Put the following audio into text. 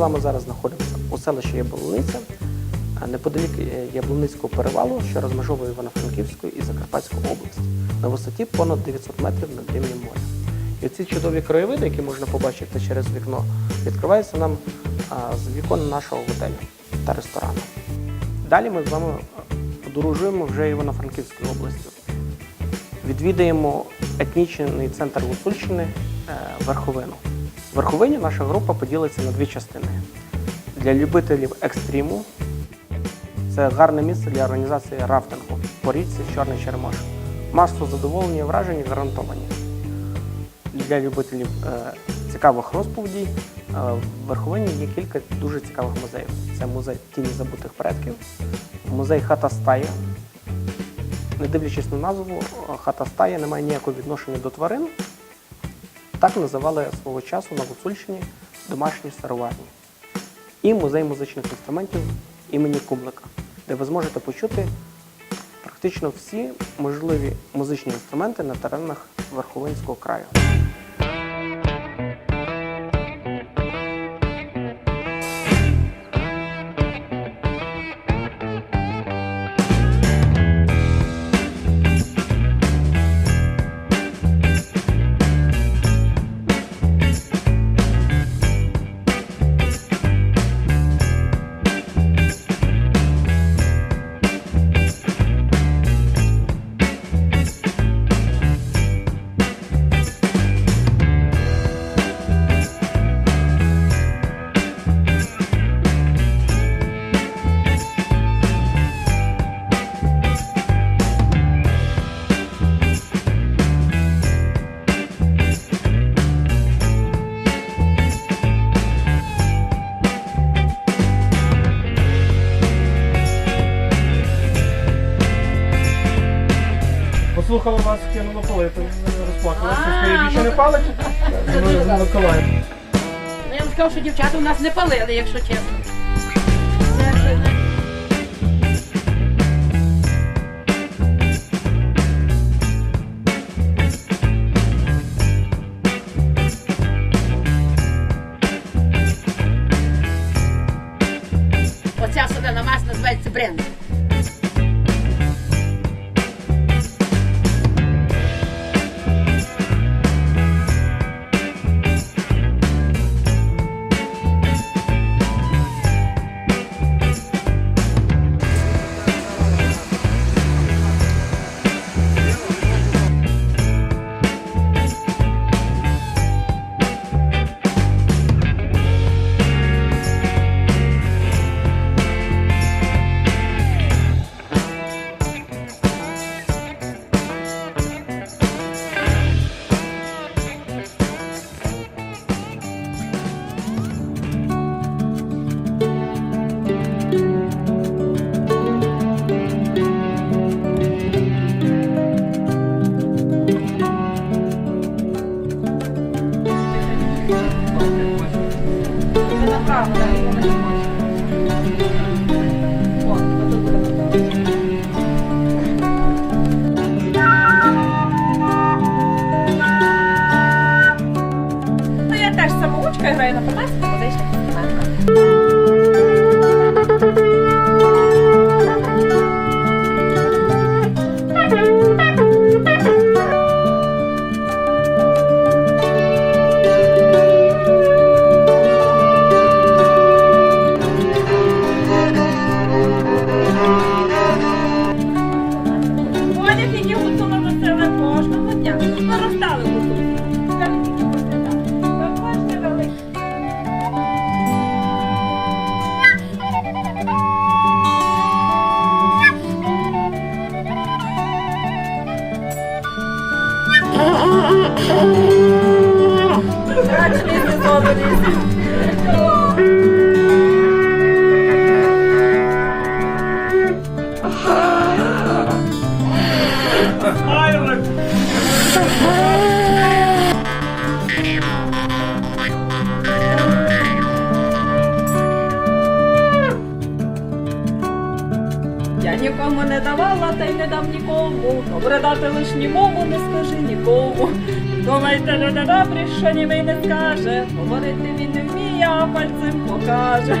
вами зараз знаходимося у селищі Яблуниця, неподалік Яблуницького перевалу, що розмежовує Івано-Франківську і Закарпатську область на висоті понад 900 метрів над рівнем моря. І ці чудові краєвиди, які можна побачити через вікно, відкриваються нам з вікон нашого готелю та ресторану. Далі ми з вами подорожуємо вже Івано-Франківською областю. Відвідаємо етнічний центр Гуцульщини е, Верховину. В Верховині наша група поділиться на дві частини. Для любителів екстриму це гарне місце для організації рафтингу по річці Чорний Черемош. Масу задоволення і вражень гарантовані. Для любителів е, цікавих розповідей е, в Верховині є кілька дуже цікавих музеїв. Це музей тіні забутих предків, музей Хата Стая, не дивлячись на назву, хата стая не має ніякого відношення до тварин. Так називали свого часу на Гуцульщині домашні сироварні. І музей музичних інструментів імені Кублика, де ви зможете почути практично всі можливі музичні інструменти на теренах Верховинського краю. Послухала вас, кинула палити, розплакалася, що більше не палить. Ми Миколаїв. Ну, я вам сказав, що дівчата у нас не палили, якщо чесно. Оця содана маса називається бренд. Ну, я теж самоучка, граю на 15 Kaç mezun olmalıyız? Я нікому не давала, та й не дам нікому. Добре дати лиш німому, не скажи нікому. Думайте, люди добрі, що німий не скаже. Говорити він не вміє, а пальцем покаже.